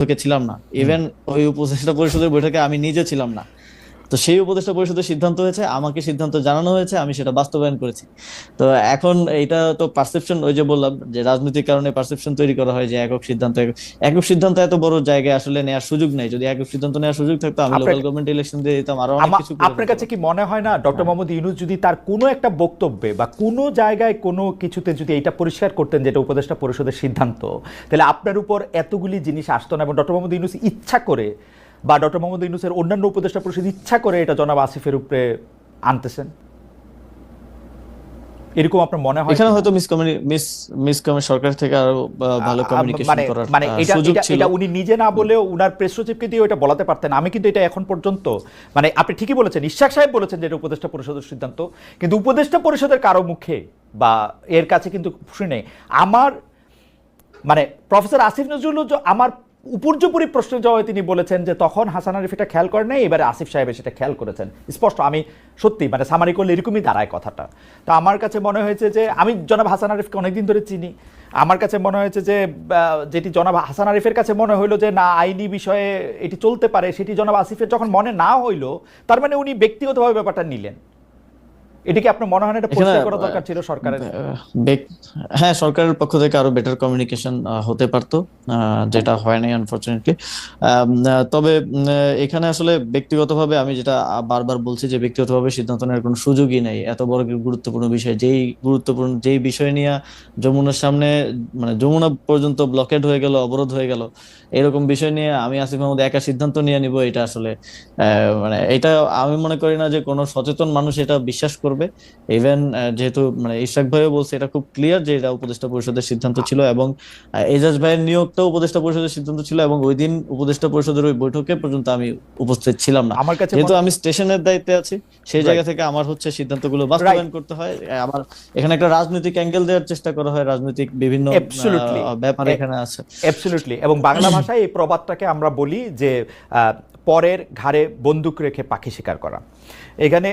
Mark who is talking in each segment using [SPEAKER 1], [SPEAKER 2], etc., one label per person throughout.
[SPEAKER 1] বৈঠকে ছিলাম না। ইভেন ওই উপদেষ্টা পরিষদের বৈঠকে আমি নিজে ছিলাম না। তো সেই উপদেষ্টা পরিষদের সিদ্ধান্ত হয়েছে আমাকে সিদ্ধান্ত জানানো হয়েছে আমি সেটা বাস্তবায়ন করেছি। তো এখন এটা তো পারসেপশন ওই যে বললাম যে রাজনৈতিক কারণে পারসেপশন তৈরি করা হয় যে একক সিদ্ধান্ত একক- সিদ্ধান্ত এত বড় জায়গায় আসলে নেওয়ার সুযোগ নেই। যদি একক সিদ্ধান্ত নেওয়ার সুযোগ থাকতো আমি
[SPEAKER 2] আপনার-
[SPEAKER 1] লোকাল গভর্নমেন্ট ইলেকশন দিয়ে দিতাম আরও অনেক কিছু
[SPEAKER 2] আপনার কাছে কি মনে হয় না ডক্টর মোহাম্মদ ইউনুস যদি তার কোনো একটা বক্তব্যে বা কোনো জায়গায় কোনো কিছুতে যদি এটা পরিষ্কার করতেন যেটা উপদেষ্টা পরিষদের সিদ্ধান্ত তাহলে আপনার উপর এতগুলি জিনিস আসতো না এবং ডক্টর মোহাম্মদ ইউনুস ইচ্ছা করে বা ডক্টর মোহাম্মদ ইউনুসের অন্যান্য উপদেষ্টা পরিষদ ইচ্ছা করে এটা জনাব আসিফের উপরে আনতেছেন? এরকম আপনার মনে হয়
[SPEAKER 1] এখানে হয়তো মিস মিস মিস সরকার থেকে আরও ভালো কমিউনিকেশন করার
[SPEAKER 2] মানে এটা এটা উনি নিজে না বলেও উনার প্রেস সচিবকে দিয়ে ওটা বলাতে পারতেন। আমি কিন্তু এটা এখন পর্যন্ত মানে আপনি ঠিকই বলেছেন ইশাক সাহেব বলেছেন যে এটা উপদেষ্টা পরিষদের সিদ্ধান্ত কিন্তু উপদেষ্টা পরিষদের কারও মুখে বা এর কাছে কিন্তু শুনে আমার মানে প্রফেসর আসিফ নজরুল আমার উপর্যুপরি প্রশ্নের জবাবে তিনি বলেছেন যে তখন হাসান আরিফ এটা খেয়াল করেন নাই, এবারে আসিফ সাহেব সেটা খেয়াল করেছেন। স্পষ্ট, আমি সত্যি মানে সামারি করলে এরকমই দাঁড়ায় কথাটা। তো আমার কাছে মনে হয়েছে যে, আমি জনাব হাসান আরিফকে অনেকদিন ধরে চিনি। আমার কাছে মনে হয়েছে যে যেটি জনাব হাসান আরিফের কাছে মনে হইল যে, না, আইনি বিষয়ে এটি চলতে পারে, সেটি জনাব আসিফের যখন মনে না হইল, তার মানে উনি ব্যক্তিগতভাবে ব্যাপারটা নিলেন। এটি কি আপনার মনে হয় না এটা পরিষ্কার করা দরকার ছিল সরকারের?
[SPEAKER 1] হ্যাঁ সরকারের পক্ষ থেকে আরও বেটার কমিউনিকেশন হতে পারতো যেটা হয় নাই আনফরচুনেটলি তবে এখানে আসলে ব্যক্তিগতভাবে আমি যেটা বারবার বলছি যে ব্যক্তিগতভাবে সিদ্ধান্ত নেওয়ার কোনো সুযোগই নেই। এত বড় গুরুত্বপূর্ণ বিষয়? যেই গুরুত্বপূর্ণ যেই বিষয় নিয়ে যমুনার সামনে মানে যমুনা পর্যন্ত ব্লকেড হয়ে গেল অবরোধ হয়ে গেল এরকম বিষয় নিয়ে আমি আসিফ মাহমুদ একা সিদ্ধান্ত নিয়ে নিব এটা আসলে আহ, মানে এটা আমি মনে করি না যে কোনো সচেতন মানুষ এটা বিশ্বাস করবে। ইভেন যেহেতু মানে ইশাক ভাইও বলছে এটা খুব ক্লিয়ার যে এটা উপদেষ্টা পরিষদের সিদ্ধান্ত ছিল এবং এজাজ ভাইয়ের নিয়োগটাও উপদেষ্টা পরিষদের সিদ্ধান্ত ছিল এবং ওই দিন উপদেষ্টা পরিষদের ওই বৈঠকে পর্যন্ত আমি উপস্থিত ছিলাম না।
[SPEAKER 2] আমার কাছে
[SPEAKER 1] যেহেতু আমি স্টেশনের দায়িত্বে আছি সেই জায়গা থেকে আমার হচ্ছে সিদ্ধান্তগুলো বাস্তবায়ন করতে হয়। আমার এখানে একটা রাজনৈতিক অ্যাঙ্গেল দেওয়ার চেষ্টা করা হয় রাজনৈতিক বিভিন্ন. ব্যাপার এখানে আছে।
[SPEAKER 2] অ্যাবসলিউটলি এবং বাংলা ভাষায় এই প্রবাদটাকে আমরা বলি যে পরের ঘাড়ে বন্দুক রেখে পাখি শিকার করা। এখানে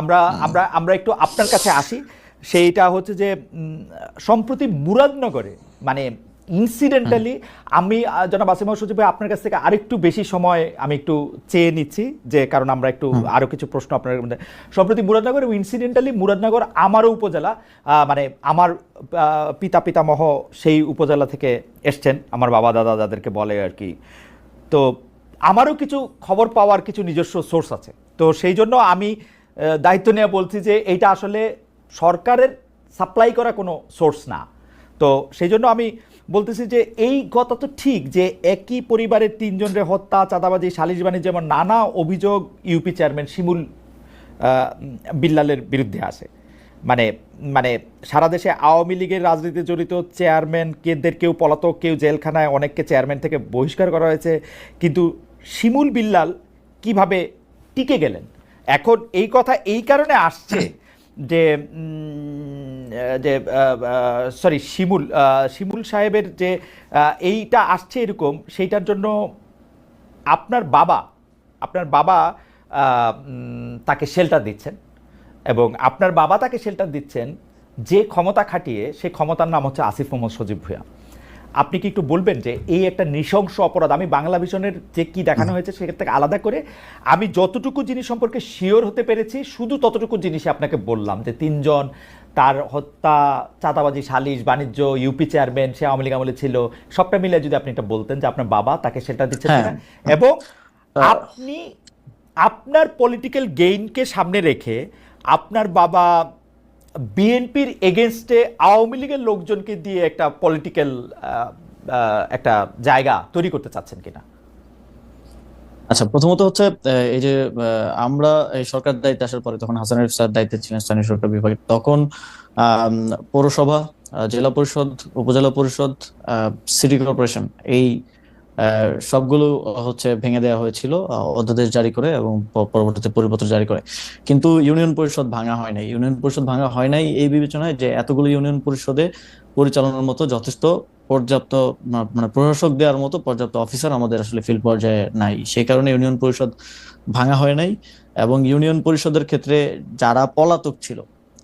[SPEAKER 2] আমরা আমরা আমরা একটু আপনার কাছে আসি। সেইটা হচ্ছে যে সম্প্রতি মুরাদনগরে মানে ইনসিডেন্টালি আমি জনাব আসিমা সচিব আপনার কাছ থেকে আরেকটু বেশি সময় আমি একটু চেয়ে নিচ্ছি যে কারণ আমরা একটু আরও কিছু প্রশ্ন আপনার মধ্যে। সম্প্রতি মুরাদনগর এবং ইনসিডেন্টালি মুরাদনগর আমারও উপজেলা মানে আমার পিতা পিতামহ সেই উপজেলা থেকে এসছেন আমার বাবা দাদা যাদেরকে বলে আর কি। তো আমারও কিছু খবর পাওয়ার কিছু নিজস্ব সোর্স আছে। তো সেই জন্য আমি দায়িত্ব নিয়ে বলছি যে এইটা আসলে সরকারের সাপ্লাই করা কোনো সোর্স না। তো সেই জন্য আমি বলতেছি যে এই কথা তো ঠিক যে একই পরিবারের তিনজনের হত্যা, চাঁদাবাজি সালিশ বাণিজ্য যেমন নানা অভিযোগ ইউপি চেয়ারম্যান শিমুল বিল্লালের বিরুদ্ধে আসে। মানে মানে সারা দেশে আওয়ামী লীগের রাজনীতিতে জড়িত চেয়ারম্যান কেদের কেউ পলাতক, কেউ জেলখানায় অনেককে চেয়ারম্যান থেকে বহিষ্কার করা হয়েছে। কিন্তু শিমুল বিল্লাল কীভাবে টিকে গেলেন? এখন এই কথা এই কারণে আসছে যে যে সরি শিমুল শিমুল সাহেবের যে এইটা আসছে এরকম, সেইটার জন্য আপনার বাবা আপনার বাবা তাকে শেল্টার দিচ্ছেন এবং আপনার বাবা তাকে শেল্টার দিচ্ছেন যে ক্ষমতা খাটিয়ে সেই ক্ষমতার নাম হচ্ছে আসিফ মোহাম্মদ সজীব ভূয়া আপনি কি একটু বলবেন যে এই একটা নৃশংস অপরাধ আমি বাংলা ভিশনের যে কি দেখানো হয়েছে সেখান থেকে আলাদা করে আমি যতটুকু জিনিস সম্পর্কে শিওর হতে পেরেছি শুধু ততটুকু জিনিস আপনাকে বললাম যে তিনজন তার হত্যা চাঁদাবাজি সালিশ বাণিজ্য ইউপি চেয়ারম্যান সে আওয়ামী লীগ আমলে ছিল সবটা মিলে যদি আপনি এটা বলতেন যে আপনার বাবা তাকে সেটা দিচ্ছেন
[SPEAKER 1] হ্যাঁ।
[SPEAKER 2] এবং আপনি আপনার পলিটিক্যাল গেইনকে সামনে রেখে আপনার বাবা বিএনপির এগেনস্টে আওয়ামী লীগের লোকজনকে দিয়ে একটা পলিটিক্যাল একটা জায়গা তৈরি করতে চাচ্ছেন কিনা?
[SPEAKER 1] আচ্ছা প্রথমত হচ্ছে এই যে আমরা এই সরকার দায়িত্বে আসার পরে তখন হাসান আরিফ স্যার দায়িত্বে ছিলেন স্থানীয় সরকার বিভাগে, তখন পৌরসভা জেলা পরিষদ, উপজেলা পরিষদ সিটি কর্পোরেশন এই সবগুলো হচ্ছে ভেঙে দেওয়া হয়েছিল অধ্যাদেশ জারি করে এবং পরবর্তীতে পরিপত্র জারি করে। কিন্তু ইউনিয়ন পরিষদ ভাঙা হয় নাই। ইউনিয়ন পরিষদ ভাঙা হয় নাই এই বিবেচনায় যে এতগুলো ইউনিয়ন পরিষদে পরিচালনার মতো যথেষ্ট পর্যাপ্ত মানে প্রশাসক দেওয়ার মতো পর্যাপ্ত অফিসার আমাদের আসলে ফিল্ড পর্যায়ে নাই। সেই কারণে ইউনিয়ন পরিষদ ভাঙা হয় নাই এবং ইউনিয়ন পরিষদের ক্ষেত্রে যারা পলাতক ছিল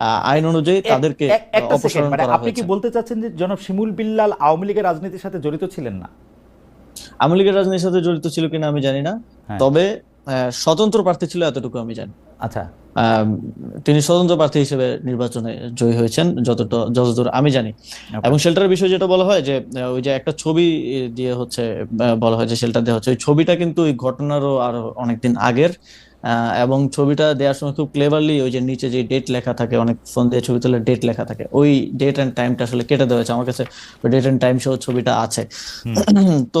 [SPEAKER 1] আইন অনুযায়ী তাদেরকে অপসারণ
[SPEAKER 2] মানে
[SPEAKER 1] করা
[SPEAKER 2] আপনি কি বলতে চাচ্ছেন যে জনাব শিমুল বিল্লাল আওয়ামী লীগের রাজনীতির সাথে জড়িত ছিলেন না?
[SPEAKER 1] আওয়ামী লীগের রাজনীতির সাথে জড়িত ছিল কিনা আমি জানি না।
[SPEAKER 2] হ্যাঁ।
[SPEAKER 1] তবে আহ, স্বতন্ত্র প্রার্থী ছিল এতটুকু আমি জানি।
[SPEAKER 2] আচ্ছা।
[SPEAKER 1] তিনি স্বতন্ত্র প্রার্থী হিসেবে নির্বাচনে জয়ী হয়েছেন যতটা যতদূর আমি জানি। এবং শেল্টারের বিষয় যেটা বলা হয় যে ওই যে একটা ছবি দিয়ে হচ্ছে বলা হয় যে শেল্টার দেওয়া হচ্ছে। ওই ছবিটা কিন্তু ওই ঘটনারও আরও অনেকদিন আগের আহ, এবং ছবিটা দেওয়ার সময় খুব ক্লেভারলি ওই যে নিচে যে ডেট লেখা থাকে অনেক ফোন দিয়ে ছবি তুলে ডেট লেখা থাকে ওই ডেট এন্ড টাইমটা আসলে কেটে দেওয়া হয়েছে আমার কাছে। ডেট এন্ড টাইম সহ ছবিটা আছে। তো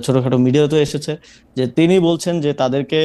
[SPEAKER 1] ছোটখাটো মিডিয়াতেও এসেছে যে তিনি বলছেন যে তাদেরকে